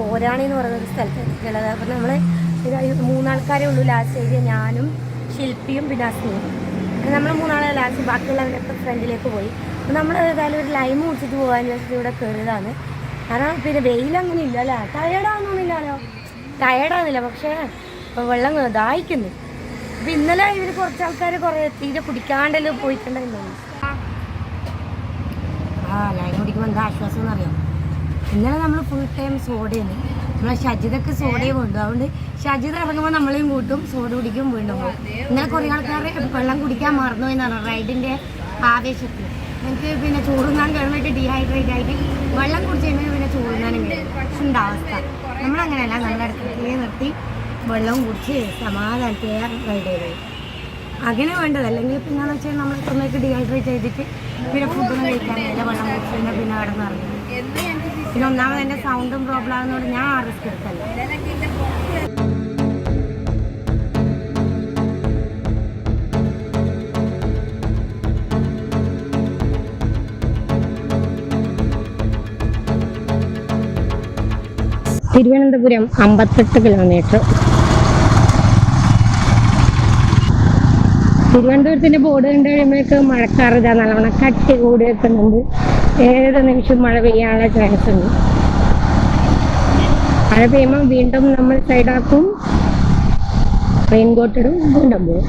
കോരാണി എന്ന് പറയുന്ന സ്ഥലത്ത് എത്തിയിട്ടുള്ളത്. അപ്പം നമ്മൾ മൂന്നാൾക്കാരേ ഉള്ളൂ ലാസ്റ്റ് ഏരിയ ഞാനും ശില്പിയും വിനാസിനും അസ്മിയും നമ്മൾ മൂന്നാളെ ലാസ്റ്റ് ബാക്കിയുള്ളവരൊക്കെ ഫ്രണ്ടിലേക്ക് പോയി. അപ്പം നമ്മൾ ഏതായാലും ഒരു ലൈം കുടിച്ചിട്ട് പോകാൻ വിചാരിച്ചിട്ട് ഇവിടെ കയറിയതാണ് കാരണം പിന്നെ വെയിൽ അങ്ങനെ ഇല്ല അല്ലേ? ടയേർഡാവുന്നില്ലല്ലോ ടയേർഡാവുന്നില്ല പക്ഷേ വെള്ളം ദാഹിക്കുന്നു. അപ്പം ഇന്നലെ ഇവർ കുറച്ച് ആൾക്കാർ കുറേ തീരെ കുടിക്കാണ്ടല്ലോ പോയിട്ടുണ്ടായിരുന്നു ആ ലൈം കുടിക്കുമ്പോൾ എന്താ ആശ്വാസം എന്നറിയാം? ഇന്നലെ നമ്മൾ ഫുൾ ടൈം സോഡയാണ് നമ്മളെ ഷജിതൊക്കെ സോഡയെ കൊണ്ടു. അതുകൊണ്ട് ഷജിത ഇറങ്ങുമ്പോൾ നമ്മളെയും കൂട്ടും സോഡ കുടിക്കും വീണ്ടും പോകും. ഇന്നലെ കുറേ ആൾക്കാർ വെള്ളം കുടിക്കാൻ മറന്നു എന്നാണ് റൈഡിന്റെ ആവേശത്തിൽ. എനിക്ക് പിന്നെ ചൂടുന്നാൻ കഴിഞ്ഞിട്ട് ഡീഹൈഡ്രേറ്റ് ആയിട്ട് വെള്ളം കുടിച്ച് കഴിഞ്ഞാൽ പിന്നെ ചൂടുന്നാനും ഉണ്ട് അവസ്ഥ? നമ്മളങ്ങനെയല്ല. നമ്മുടെ അടുത്തേക്ക് നിർത്തി വെള്ളം കുടിച്ച് സമാധാനത്തെ റൈഡ് ചെയ്തു. അങ്ങനെ വേണ്ടത്. അല്ലെങ്കിൽ പിന്നെ എന്ന് വെച്ചാൽ നമ്മൾ സമയത്ത് ഡീഹൈഡ്രേറ്റ് ചെയ്തിട്ട് പിന്നെ ഫുഡൊന്നും കഴിക്കാൻ വെള്ളം കുടിച്ച് പിന്നെ പിന്നെ അവിടെ നിന്ന് ഇറങ്ങും പിന്നെ ഒന്നാമത് എന്റെ സൗണ്ടും പ്രോബ്ലം ആകുന്നതുകൊണ്ട് ഞാൻ റിസ്ക് എടുത്തല്ല തിരുവനന്തപുരം അമ്പത്തെട്ട് കിലോമീറ്റർ തിരുവനന്തപുരത്തിന്റെ ബോർഡ് കണ്ടു കഴിയുമ്പോഴേക്ക് മഴക്കാറ് നല്ലവണ്ണം കട്ടി കൂടി വെക്കുന്നുണ്ട് ഏത് നിമിഷം മഴ പെയ്യാനുള്ള ചാൻസ് ഉണ്ട്. മഴ പെയ്യുമ്പോൾ വീണ്ടും നമ്മൾ സൈഡാക്കും റെയിൻകോട്ട് ഇടും വീണ്ടും പോകും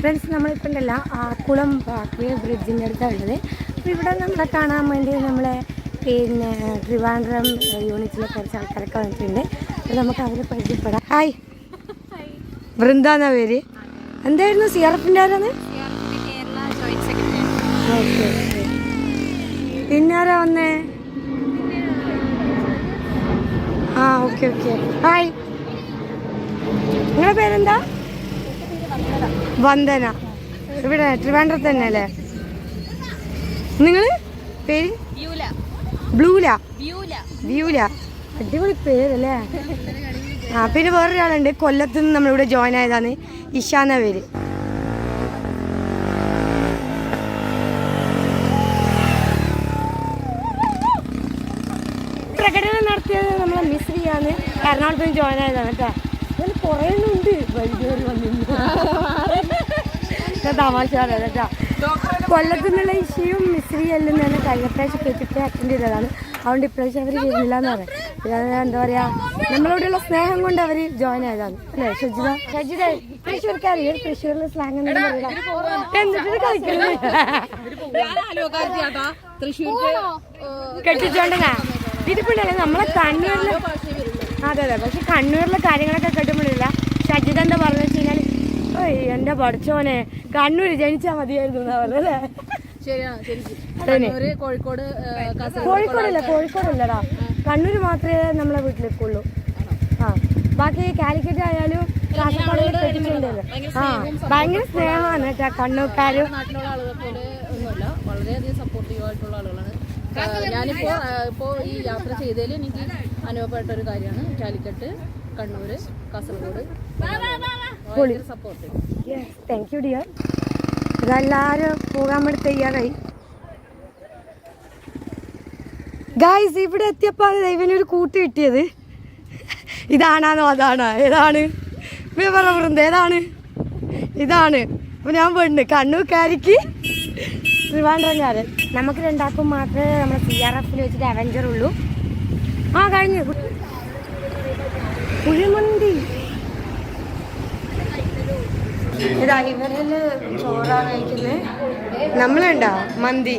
ഫ്രണ്ട്സ് നമ്മളിപ്പോൾ ഉണ്ടല്ല ആക്കുളം പാർക്കിയ ബ്രിഡ്ജിന്റെ അടുത്താണ് ഉള്ളത്. അപ്പോൾ ഇവിടെ നമ്മളെ കാണാൻ വേണ്ടി നമ്മളെ പിന്നെ ട്രിവാൻഡ്രം യൂണിറ്റിലെ കുറച്ച് ആൾക്കാരൊക്കെ വന്നിട്ടുണ്ട്. അപ്പോൾ നമുക്ക് അവരെ പരിചയപ്പെടാം. ഹായ് വൃന്ദ എന്നാ പേര്. എന്തായിരുന്നു? സി ആർ എഫിന്റെ ആരാണ് ഓക്കെ പിന്നെ ആരാ വന്നേ? ആ ഓക്കെ ഓക്കെ. ഹായ്. നിങ്ങളുടെ പേരെന്താ? വന്ദന. ഇവിടെ ട്രിവാൻഡ്രത്ത് തന്നെ അല്ലേ നിങ്ങൾ പേര് ബ്ലൂല വ്യൂല. അടിപൊളി പേരല്ലേ? ആ പിന്നെ വേറൊരാളുണ്ട്. കൊല്ലത്ത് നിന്ന് നമ്മളിവിടെ ജോയിൻ ആയതാണ്. ഇഷാന്ന പേര്. എറണാകുളത്ത് നിന്ന് ജോയിൻ ആയതാണ് കേട്ടോ അതിൽ കുറേ ഉണ്ട്. വൈകുന്നേരം വന്നിരുന്നു. തമാശ കേട്ടോ കൊല്ലത്തു നിന്നുള്ള ഇഷ്യയും മിസ്രി എല്ലാം തന്നെ കഴിഞ്ഞ പ്രാവശ്യം കേട്ടിട്ട് അറ്റൻഡ് ചെയ്തതാണ്. അതുകൊണ്ട് ഇപ്രാവശ്യം അവർ ചെയ്യുന്നില്ല എന്ന് പറയാം. പിന്നെ എന്താ പറയാ നമ്മളോടുള്ള സ്നേഹം കൊണ്ട് അവർ ജോയിൻ ആയതാണ്. അല്ലേ ഷജിത ഷജിത തൃശ്ശൂർക്കാരിയോ തൃശ്ശൂരിലെ സ്ലാങ് എന്ന് എന്നിട്ട് കളിക്കുന്നത് കെട്ടിച്ചോണ്ടെന്നാ ഇതിപ്പോഴല്ലേ നമ്മളെ കണ്ണൂരിലെ അതെ അതെ. പക്ഷെ കണ്ണൂരിലെ കാര്യങ്ങളൊക്കെ കേട്ടുമ്പോഴില്ല സജിത എന്താ പറഞ്ഞു വെച്ച് കഴിഞ്ഞാൽ ഓയ് എന്റെ പഠിച്ചോനെ കണ്ണൂര് ജനിച്ചാ മതിയായിരുന്നു എന്നാ പറഞ്ഞത് അല്ലേ? കോഴിക്കോട് ഏ, കാസർഗോഡ് കോഴിക്കോടല്ല മാത്രമേ നമ്മളെ വീട്ടിലേക്കുള്ളൂ ആ. ബാക്കി കാലിക്കറ്റ് ആയാലും കാസർഗോഡ് കെട്ടിച്ചുണ്ടല്ലോ ആ ഭയങ്കര സ്നേഹമാണ് കേട്ടാ കണ്ണൂർക്കാരും. നാട്ടിലുള്ള ആളുകൾ പോലെ ഒന്നുമല്ല വളരെയധികം സപ്പോർട്ടീവ് ആയിട്ടുള്ള ആളുകളാണ്. ആ, ഞാനിപ്പോ ആ, ഇപ്പോ ഈ യാത്ര ചെയ്തതിൽ എനിക്ക് അനുഭവപ്പെട്ട ഒരു കാര്യമാണ്. കാലിക്കട്ട് കണ്ണൂര് കാസർഗോഡ്. ഭയങ്കര സപ്പോർട്ടീവ് താങ്ക് യു ഡിയർ ഇതെല്ലാവരും പോകാൻ വേണ്ടി തയ്യാറായി. ഗായ്സ് ഇവിടെ എത്തിയപ്പോൾ ദൈവനൊരു കൂട്ട് കിട്ടിയത്. ഇതാണാന്നോ അതാണോ? ഏതാണ്? വിവരവൃന്ദ പറ ഏതാണ്? ഇതാണ്. അപ്പം ഞാൻ പെണ്ണ് ട്രിവാൻഡ്രംകാരൻ നമുക്ക് രണ്ടാക്കും മാത്രമേ നമ്മുടെ സി ആർ എഫിൽ വെച്ചിട്ട് അവഞ്ചർ ഉള്ളൂ. ആ കഴിഞ്ഞു. കുഴിമന്തി. ഇതാ ഇവരിൽ ചോറാണ് കഴിക്കുന്നത് നമ്മളുണ്ടോ മന്തി.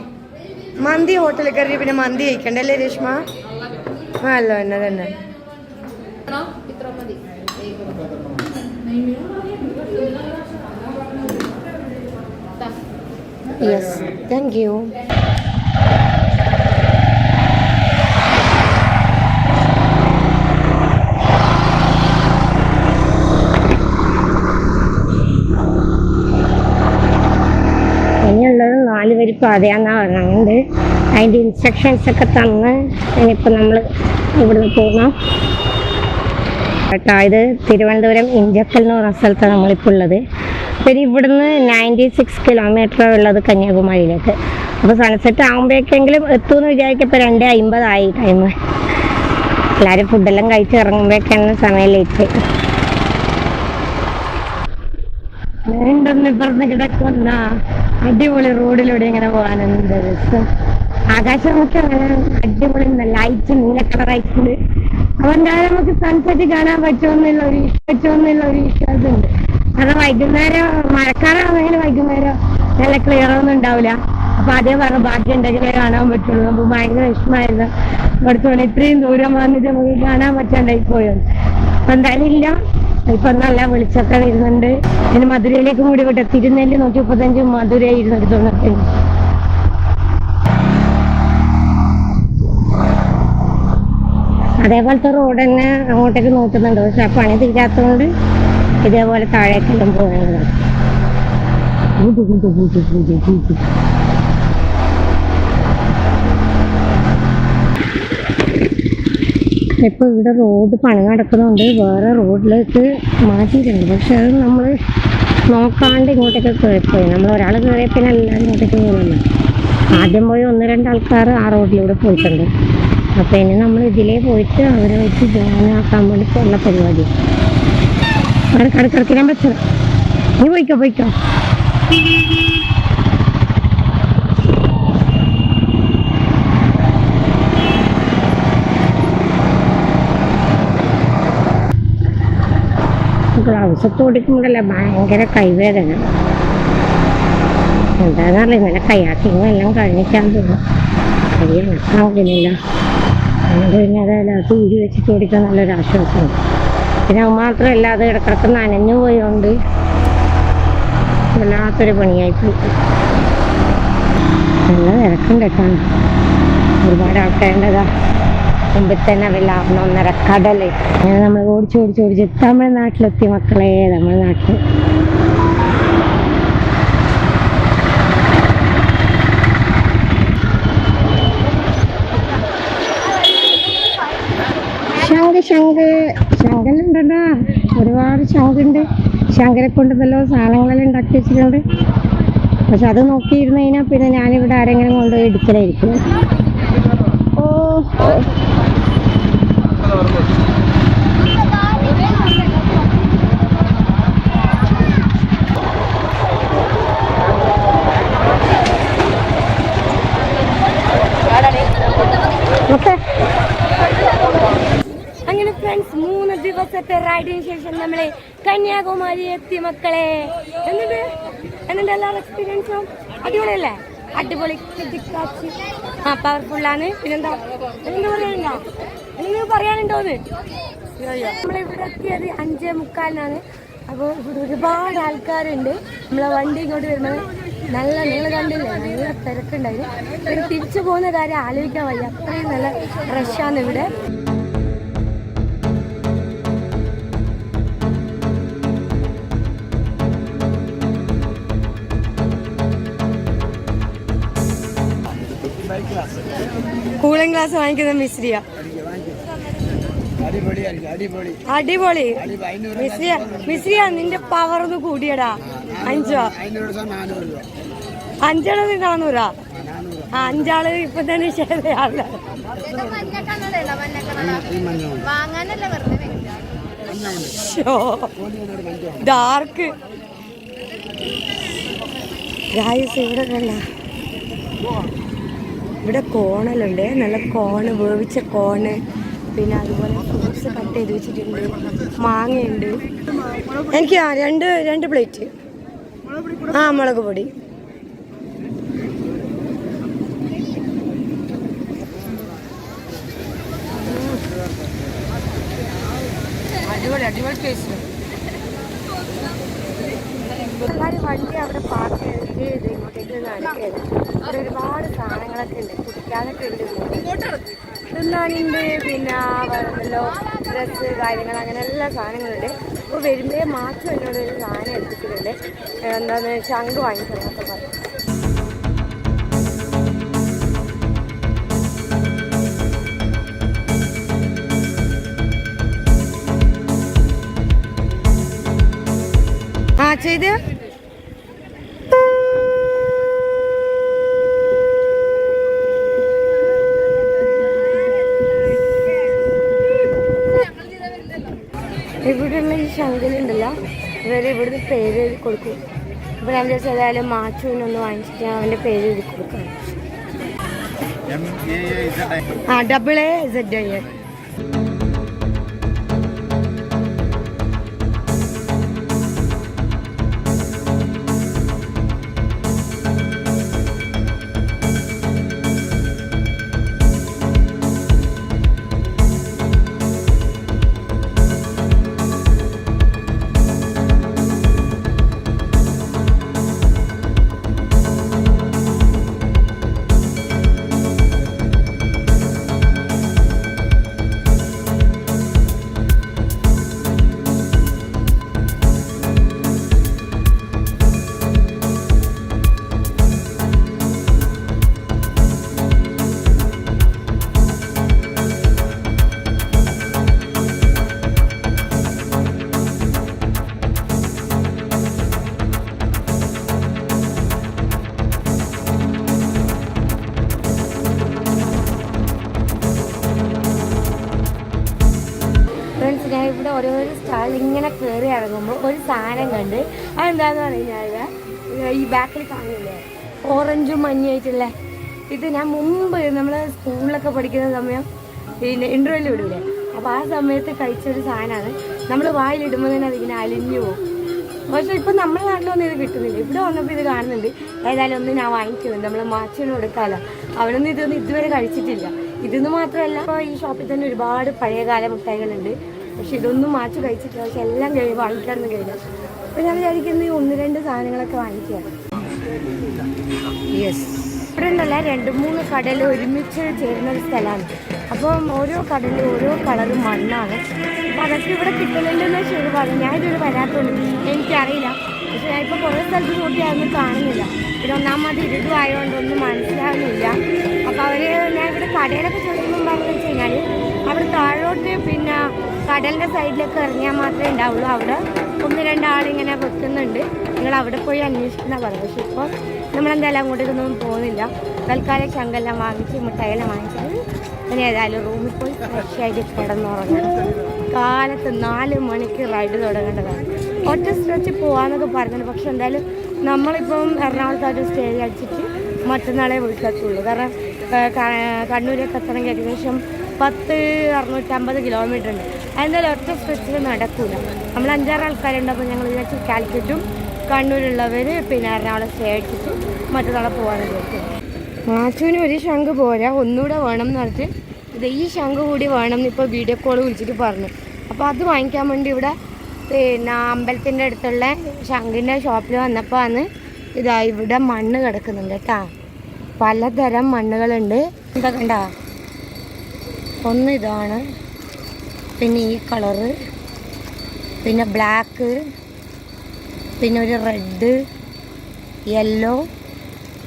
മന്തി ഹോട്ടലിൽ കയറി പിന്നെ മന്തി കഴിക്കണ്ടല്ലേ രേഷ്മ? അല്ലോ എന്നെ തന്നെ. ഇത്ര മതി. യെസ് താങ്ക് യു ഇനിയുള്ളത് നാല് വരി പാതയാന്നാ പറഞ്ഞുകൊണ്ട് അതിന്റെ ഇൻസ്ട്രക്ഷൻസ് ഒക്കെ തന്ന് ഇനിയിപ്പോൾ നമ്മൾ ഇവിടുന്ന് പോകാം കേട്ടോ ഇത് തിരുവനന്തപുരം ഇഞ്ചക്കൽ എന്ന് പറഞ്ഞ സ്ഥലത്താണ് നമ്മളിപ്പോൾ ഉള്ളത്. പിന്നെ ഇവിടുന്ന് നയന്റി സിക്സ് കിലോമീറ്റർ ഉള്ളത് കന്യാകുമാരിയിലേക്ക്. അപ്പോൾ സൺസെറ്റ് ആകുമ്പോഴേക്കെങ്കിലും എത്തുമെന്ന് വിചാരിക്കപ്പോൾ രണ്ട് അമ്പതായി ടൈം എല്ലാവരും ഫുഡെല്ലാം കഴിച്ച് ഇറങ്ങുമ്പോഴേക്കാണ് സമയം ലേറ്റ് വേണ്ടെന്ന് ഇപ്പുറത്ത് കിടക്കുന്ന അടിപൊളി റോഡിലൂടെ ഇങ്ങനെ പോകാനുണ്ട് രസം ആകാശം നമുക്ക് അങ്ങനെ അടിപൊളി ലൈറ്റ് നീല കളറായിട്ടുണ്ട്. അതുകൊണ്ടാണ് നമുക്ക് സൺസെറ്റ് കാണാൻ പറ്റുമെന്നുള്ള ഒരു പറ്റുമെന്നുള്ള ഒരു വിശ്വാസമുണ്ട് കാരണം വൈകുന്നേരം മഴക്കാലമാണെങ്കിൽ വൈകുന്നേരം നല്ല ക്ലിയർ ഒന്നും ഉണ്ടാവില്ല അപ്പൊ അതേ പറഞ്ഞ ബാക്കി ഉണ്ടെങ്കിലേ കാണാൻ പറ്റുള്ളൂ. അപ്പൊ ഭയങ്കര വിഷമായിരുന്നു ഇവിടുത്തെ ഇത്രയും ദൂരം വന്നിട്ട് നമുക്ക് കാണാൻ പറ്റാണ്ടായി പോയത് അപ്പൊ എന്തായാലും ഇല്ല. ഇപ്പൊ നല്ല വെളിച്ചൊക്കെ വരുന്നുണ്ട്. പിന്നെ മധുരയിലേക്ക് കൂടി വിട്ടെ തിരുനെല്ലി നൂറ്റി മുപ്പത്തഞ്ച് മധുര ഇരുന്നൂറ്റി തൊണ്ണൂറ്റഞ്ച് അതേപോലത്തെ റോഡ് തന്നെ അങ്ങോട്ടേക്ക് നോക്കുന്നുണ്ട്. പക്ഷെ പണി തീരാത്തതുകൊണ്ട് ഇതേപോലെ താഴേക്കെല്ലാം പോകുന്നത് ഇപ്പൊ ഇവിടെ റോഡ് പണി നടക്കുന്നുണ്ട്. വേറെ റോഡിലേക്ക് മാറ്റിയിട്ടുണ്ട്. പക്ഷെ അത് നമ്മൾ നോക്കാണ്ട് ഇങ്ങോട്ടേക്ക് കയറിപ്പോയി നമ്മൾ ഒരാൾ കയറിയ പിന്നെ എല്ലാവരും ഇങ്ങോട്ടേക്ക് പോകുന്നു ആദ്യം പോയി ഒന്ന് രണ്ട് ആൾക്കാർ ആ റോഡിലൂടെ പോയിട്ടുണ്ട്. അപ്പോൾ ഇനി നമ്മൾ ഇതിലേ പോയിട്ട് അവരെ വെച്ച് ജോയിനാക്കാൻ വേണ്ടി ഉള്ള പരിപാടി. കടക്കിടക്കിടാൻ പറ്റണം നീ പോയിക്കോ പോയിക്കോ ഗ്ലൗസ് ഭയങ്കര കൈവേദന എന്താണെന്നറിയില്ല ഇങ്ങനെ കയ്യാക്കിങ്ങും എല്ലാം കഴിഞ്ഞിട്ടാൻ തോന്നുന്നു കൈ കണക്കാവുന്നില്ല അതുകൊണ്ട് പിന്നെ അത് ഊരി വെച്ചിട്ട് ഓടിക്കാൻ നല്ലൊരു ആശ്വാസമുണ്ട് പിന്നെ മാത്രമല്ല അത് ഇടക്കിടക്ക് നനഞ്ഞു പോയതുകൊണ്ട് വല്ലാത്തൊരു പണിയായിപ്പോയി നല്ല തിരക്കുണ്ട് കേട്ടോ. ഒരുപാട് ആൾക്കാരുണ്ടതാ. മുമ്പിൽ തന്നെ വെള്ളം ഒന്നര കടൽ. അങ്ങനെ നമ്മൾ ഓടിച്ചോടിച്ചോടിച്ച് ഓടിച്ച് ഓടിച്ച് തമിഴ്നാട്ടിലെത്തി മക്കളെ തമിഴ്നാട്ടിൽ ശംഖ് ശംഖ് ശങ്കലുണ്ടടാ ഒരുപാട് ശംഖുണ്ട് ശങ്കരെ കൊണ്ട് നല്ല സാധനങ്ങളെല്ലാം ഉണ്ടാക്കി വെച്ചിട്ടുണ്ട്. പക്ഷെ അത് നോക്കിയിരുന്നു കഴിഞ്ഞാൽ പിന്നെ ഞാനിവിടെ ആരെങ്കിലും കൊണ്ടുപോയി എടുക്കലായിരിക്കും ഓ. ഓക്കെ. ഫ്രണ്ട്സ് മൂന്ന് ദിവസത്തെ റൈഡിന് ശേഷം നമ്മളെ കന്യാകുമാരി എത്തി മക്കളെ. എന്നിട്ട് എന്നിട്ട് എല്ലാ എക്സ്പീരിയൻസും അടിപൊളിയല്ലേ? അടിപൊളി ആ പവർഫുള്ളാണ് പിന്നെന്താ? എന്താ പറയാനുണ്ടോ? എന്തെങ്കിലും പറയാനുണ്ടോന്ന് നമ്മളിവിടെ എത്തിയത് അഞ്ചേ മുക്കാലിനാണ്. അപ്പോൾ ഇവിടെ ഒരുപാട് ആൾക്കാരുണ്ട്. നമ്മളെ വണ്ടി ഇങ്ങോട്ട് വരുന്നത് നല്ല നിങ്ങൾ കണ്ടില്ലേ? നല്ല തിരക്കുണ്ടായിരുന്നു. തിരിച്ചു പോകുന്ന കാര്യം ആലോചിക്കാൻ വയ്യ. അത്രയും നല്ല റഷാണ് ഇവിടെ. കൂളിംഗ് ഗ്ലാസ് വാങ്ങിക്കുന്ന മിശ്രിയ അടിപൊളി. മിശ്രിയ മിശ്രിയ നിന്റെ പവർ ഒന്ന് കൂടിയടാ. അഞ്ചോ? അഞ്ചാൾ നാനൂറാ? ആ അഞ്ചാൾ ഇപ്പൊ തന്നെ ശരിയാവില്ല ഡാർക്ക് ഗായ്സ് ഇവിടെ കണ്ട. ഇവിടെ കോണലുണ്ട്. നല്ല കോണ് വേവിച്ച കോണ്. പിന്നെ അതുപോലെ ഫ്രൂട്ട്സ് കട്ട് ചെയ്ത് വെച്ചിട്ടുണ്ട്. മാങ്ങയുണ്ട്. എനിക്ക് ആ രണ്ട് രണ്ട് പ്ലേറ്റ്. ആ മുളക് പൊടി. അടിപൊളി അടിപൊളി ടേസ്റ്റ് എല്ലാവരും വണ്ടി അവിടെ പാർക്ക് ചെയ്ത് ഇങ്ങോട്ടേക്ക് ഒരുപാട് തിന്നാനൊക്കെ ഉണ്ട്. കുടിക്കാനൊക്കെ ഉണ്ട് തിന്നാനുണ്ട് പിന്നെ വെള്ളമല്ലോ ഡ്രസ്സ് കാര്യങ്ങൾ അങ്ങനെ എല്ലാ സാധനങ്ങളുണ്ട്. അപ്പോൾ വരുമ്പോൾ മാത്രം എന്നോട് ഒരു സാധനം ഏൽപ്പിച്ചിട്ടുണ്ട്. എന്താന്ന് വെച്ചാൽ വാങ്ങിച്ചു ആ ചെയ്തേ. ഇവിടെയുള്ള ഈ ശങ്കലുണ്ടല്ലോ ഇവരെ ഇവിടുന്ന് പേര് എഴുതി കൊടുക്കും. ഞാൻ അവന്റെ ഏതായാലും മാച്ചുവിനൊന്ന് വാങ്ങിച്ചിട്ട് ഞാൻ അവന്റെ പേര് എഴുതി കൊടുക്കാം. ആ ഡബിൾ എ സെഡ് ഐ ഇറങ്ങുമ്പോൾ ഒരു സാധനം കണ്ട് അതെന്താന്ന് പറഞ്ഞാൽ ഈ ബാക്കിൽ കാണില്ലേ ഓറഞ്ചും മഞ്ഞായിട്ടുള്ള ഇത് ഞാൻ മുമ്പ് നമ്മൾ സ്കൂളിലൊക്കെ പഠിക്കുന്ന സമയം പിന്നെ ഇന്റർവെല്ലിൽ വിടൂലേ അപ്പോൾ ആ സമയത്ത് കഴിച്ചൊരു സാധനമാണ്. നമ്മൾ വായിലിടുമ്പോൾ തന്നെ അതിങ്ങനെ അലിഞ്ഞു പോകും. പക്ഷെ ഇപ്പം നമ്മുടെ നാട്ടിലൊന്നും ഇത് കിട്ടുന്നില്ല. ഇവിടെ വന്നപ്പോൾ ഇത് കാണുന്നുണ്ട്. ഏതായാലും ഒന്ന് ഞാൻ വാങ്ങിക്കുന്നുണ്ട് നമ്മൾ മാച്ചിന് കൊടുക്കാമല്ലോ അവനൊന്നും ഇതൊന്നും ഇതുവരെ കഴിച്ചിട്ടില്ല. ഇതെന്ന് മാത്രമല്ല ഈ ഷോപ്പിൽ തന്നെ ഒരുപാട് പഴയകാല മിഠായികളുണ്ട്. പക്ഷെ ഇതൊന്നും മാച്ച് കഴിച്ചിട്ടില്ല. പക്ഷെ എല്ലാം കഴിയും വാങ്ങിക്കാന്ന് കഴിയില്ല അപ്പോൾ ഞാൻ വിചാരിക്കുന്നത് ഈ ഒന്ന് രണ്ട് സാധനങ്ങളൊക്കെ വാങ്ങിക്കുക യെസ് ഇവിടെ ഉണ്ടല്ല രണ്ട് മൂന്ന് കടൽ ഒരുമിച്ച് ചേരുന്ന ഒരു സ്ഥലമാണ്. അപ്പം ഓരോ കടലും ഓരോ കളറും മണ്ണാണ്. അപ്പം അതൊക്കെ ഇവിടെ കിട്ടുന്നുണ്ടെന്ന് ശരി പറഞ്ഞു ഞാൻ ഇതുവരെ വരാത്തതുകൊണ്ട് എനിക്കറിയില്ല. പക്ഷെ ഞാൻ ഇപ്പോൾ കുറേ സ്ഥലത്ത് നോക്കി അതൊന്നും കാണുന്നില്ല. പിന്നെ ഒന്നാമത് ഇരുതും ആയതുകൊണ്ട് ഒന്നും മനസ്സിലാവുന്നില്ല. അപ്പോൾ അവർ ഞാൻ ഇവിടെ കടയിലൊക്കെ ചോദിക്കുമ്പോൾ പറഞ്ഞു വെച്ച് കഴിഞ്ഞാൽ അവിടെ താഴോട്ട് പിന്നെ കടലിന്റെ സൈഡിലേക്ക് ഇറങ്ങിയാൽ മാത്രമേ ഉണ്ടാവുള്ളൂ. അവിടെ ഒന്ന് രണ്ടാളിങ്ങനെ വെക്കുന്നുണ്ട്. നിങ്ങൾ അവിടെ പോയി അന്വേഷിക്കുന്ന പറഞ്ഞു പക്ഷെ ഇപ്പോൾ നമ്മളെന്തായാലും അങ്ങോട്ടേക്കൊന്നും പോകുന്നില്ല. തൽക്കാലം ശങ്കെല്ലാം വാങ്ങിച്ച് മിഠായിയെല്ലാം വാങ്ങിച്ചത് പിന്നെ ഏതായാലും റൂമിൽ പോയി ഫ്രഷ് ആയിട്ട് കിടന്നുറങ്ങണം. കാലത്ത് നാല് മണിക്ക് റൈഡ് തുടങ്ങേണ്ടതാണ്. ഒറ്റ സ്ട്രെച്ച് പോകാമെന്നൊക്കെ പറഞ്ഞിട്ടുണ്ട്. പക്ഷെ എന്തായാലും നമ്മളിപ്പം എറണാകുളത്തായിട്ട് സ്റ്റേ അടിച്ചിട്ട് മറ്റന്നാളെ വീട്ടിലെത്തുള്ളൂ. കാരണം കണ്ണൂരൊക്കെ എത്തണമെങ്കിൽ ഏകദേശം പത്ത് അറുന്നൂറ്റമ്പത് കിലോമീറ്റർ ഉണ്ട്. അതെന്തായാലും ഒറ്റ സ്ട്രെച്ചിൽ നടക്കൂല. നമ്മൾ അഞ്ചാറ് ആൾക്കാരുണ്ട് അപ്പോൾ ഞങ്ങൾ വിചാരിച്ചു കാലിക്കറ്റും കണ്ണൂരുള്ളവർ പിന്നെ എറണാകുളം സ്റ്റേ അടിച്ചിട്ട് മറ്റന്നാളെ പോകാമെന്ന് മാച്ചുവിന് ഒരു ശംഖ് പോരാ ഒന്നുകൂടെ വേണം എന്ന് പറഞ്ഞിട്ട്. ഇത് ഈ ശംഖ് കൂടി വേണം ഇപ്പോൾ വീഡിയോ കോൾ വിളിച്ചിട്ട് പറഞ്ഞു. അപ്പോൾ അത് വാങ്ങിക്കാൻ വേണ്ടി ഇവിടെ പിന്നെ അമ്പലത്തിന്റെ അടുത്തുള്ള ശംഖിന്റെ ഷോപ്പിൽ വന്നപ്പോൾ ആണ് ഇതാ ഇവിടെ മണ്ണ് കിടക്കുന്നുണ്ട് കേട്ടാ. പലതരം മണ്ണുകളുണ്ട്. എന്താ കണ്ട? ഒന്ന് ഇതാണ് പിന്നെ ഈ കളറ്. പിന്നെ ബ്ലാക്ക്. പിന്നെ ഒരു റെഡ്. യെല്ലോ.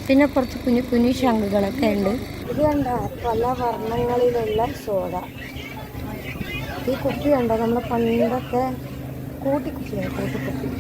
പിന്നെ കുറച്ച് കുഞ്ഞു കുഞ്ഞു ശംഖുകളൊക്കെ ഉണ്ട്. ഇത് കണ്ട? പല വർണങ്ങളിലുള്ള സോഡ. ഈ കുപ്പി കണ്ടോ? നമ്മൾ പണ്ടൊക്കെ കൂട്ടിക്കുപ്പിയാണ് കൂട്ടിക്കുപ്പി.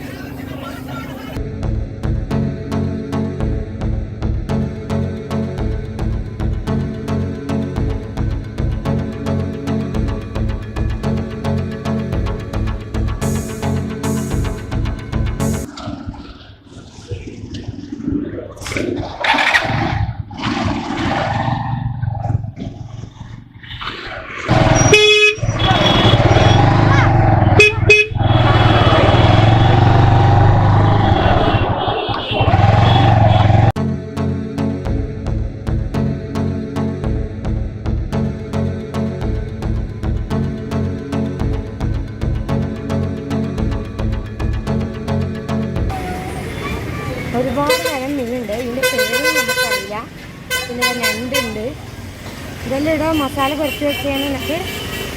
മസാല കുറച്ച് വെച്ച് കഴിഞ്ഞാൽ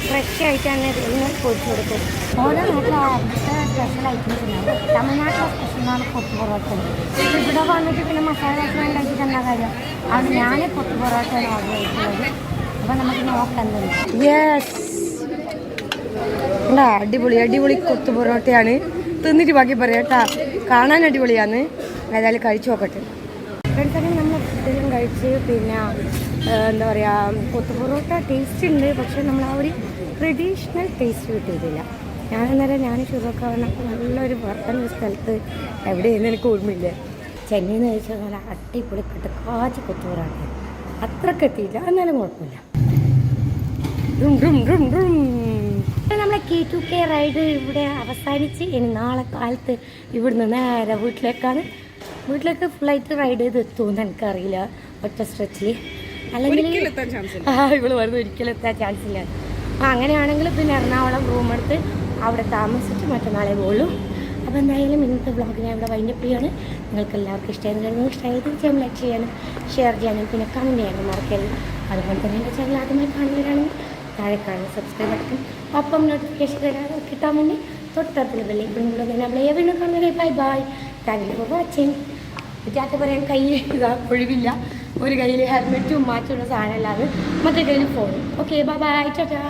ഫ്രഷ് ആയിട്ടാണ് ഇന്ന് പൊരിച്ചു കൊടുക്കും ഓരോ നാട്ടിലും അവിടുത്തെ സ്പെഷ്യൽ ഐറ്റംസ് ഉണ്ടാവും. തമിഴ്നാട്ടിലെ സ്പെഷ്യലാണ് പൊട്ടു പൊറോട്ട. ഇവിടെ വന്നിട്ട് പിന്നെ മസാല ദോശ ഉണ്ടാക്കിയിട്ട് എന്താ കാര്യം? അവിടെ ഞാൻ പൊട്ടു പൊറോട്ടയാണ് ഓർഡർ ചെയ്തിട്ടുള്ളത് അപ്പോൾ നമുക്ക് നോക്കാം എന്തെങ്കിലും യെസ് അടിപൊളി അടിപൊളി കൊത്തു പൊറോട്ടയാണ്. തിന്നിട്ട് ബാക്കി പറയാം കേട്ടാ. കാണാൻ അടിപൊളിയാന്ന് ഏതായാലും കഴിച്ചു നോക്കട്ടെ. ഫ്രണ്ട്സ് അങ്ങനെ നമ്മൾ ഫുഡെല്ലാം കഴിച്ച് പിന്നെ എന്താ പറയുക കൊത്തു പൊറോട്ട ടേസ്റ്റ് ഉണ്ട് പക്ഷേ നമ്മൾ ആ ഒരു ട്രഡീഷണൽ ടേസ്റ്റ് കിട്ടിയിട്ടില്ല. ഞാൻ അന്നേരം ഞാൻ ഷുഗറൊക്കെ വന്നപ്പോൾ നല്ലൊരു വർത്തന സ്ഥലത്ത് എവിടെയെന്ന് എനിക്ക് ഓർമ്മയില്ല. ചെന്നൈ എന്ന് ചോദിച്ചാൽ നല്ല അടിപൊളി കിട്ടക്കാച്ചി കൊത്തു പൊറോട്ട. അത്രയ്ക്ക് എത്തിയില്ല എന്നാലും കുഴപ്പമില്ല. നമ്മളെ കെ ടു കെ റൈഡ് ഇവിടെ അവസാനിച്ച് ഇനി നാളെ കാലത്ത് ഇവിടുന്ന് നേരെ വീട്ടിലേക്കാണ്. വീട്ടിലേക്ക് ഫ്ലൈറ്റ് റൈഡ് ചെയ്ത് എത്തുമെന്ന് എനിക്കറിയില്ല ഒറ്റ സ്ട്രെച്ചിൽ അല്ലെങ്കിൽ ആ ഇവൾ വരുന്ന ഒരിക്കലും എത്താൻ ചാൻസ് ഇല്ല. അപ്പൊ അങ്ങനെയാണെങ്കിൽ പിന്നെ എറണാകുളം റൂം എടുത്ത് അവിടെ താമസിച്ച് മറ്റന്നാളെ പോകുള്ളൂ അപ്പോൾ എന്തായാലും ഇന്നത്തെ വ്ളോഗ് ഞാൻ ഇവിടെ വൈൻഡപ്പ് ചെയ്യാണ്. നിങ്ങൾക്ക് എല്ലാവർക്കും ഇഷ്ടമായിരുന്നു നിങ്ങൾ ഇഷ്ടമായി തീർച്ചയായും ലൈക്ക് ചെയ്യാനും ഷെയർ ചെയ്യാനും പിന്നെ കമന്റ് ചെയ്യാനും മറക്കരുത്. അതുപോലെ തന്നെ എന്റെ ചാനൽ ആദ്യമായി കാണുന്നവരാണെങ്കിൽ താഴെ കാണുന്ന സബ്സ്ക്രൈബ് ബട്ടൺ ഒപ്പം നോട്ടിഫിക്കേഷൻ തരാതെ കിട്ടാൻ വേണ്ടി തൊട്ടടുത്തുള്ള ബെല്ലിക്കും കൂടെ വീണ്ടും കാണുന്നത് bye bye thank you for watching വിചാരിച്ച പറയാൻ കയ്യിൽ ഇതാ ഒഴിവില്ല. ഒരു കയ്യിൽ ഹെൽമെറ്റും മാറ്റുള്ള സാധനമല്ലാതെ മറ്റേ കയ്യിൽ ഫോണും ഓക്കെ ബൈ ബൈ ടാറ്റാ